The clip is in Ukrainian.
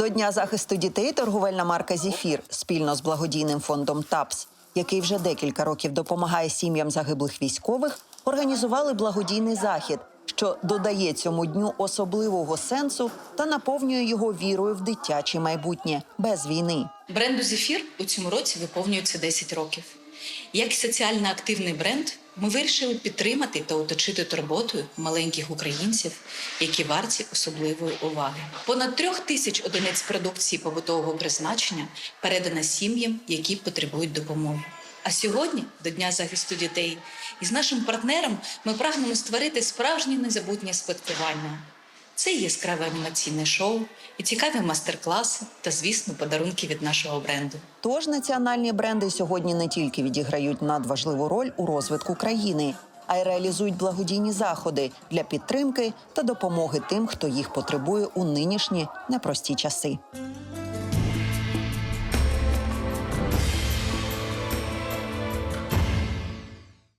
До Дня захисту дітей торговельна марка Зіфір спільно з благодійним фондом ТАПС, який вже декілька років допомагає сім'ям загиблих військових, організували благодійний захід, що додає цьому дню особливого сенсу та наповнює його вірою в дитяче майбутнє без війни. Бренду Зефір у цьому році виповнюється 10 років. Як соціально активний бренд, ми вирішили підтримати та оточити турботою маленьких українців, які варті особливої уваги. Понад трьох тисяч одиниць продукції побутового призначення передано сім'ям, які потребують допомоги. А сьогодні, до Дня захисту дітей, із нашим партнером ми прагнемо створити справжнє незабутнє спадкування. Це яскраве анімаційне шоу, і цікаві майстер-класи та, звісно, подарунки від нашого бренду. Тож національні бренди сьогодні не тільки відіграють надважливу роль у розвитку країни, а й реалізують благодійні заходи для підтримки та допомоги тим, хто їх потребує у нинішні непрості часи.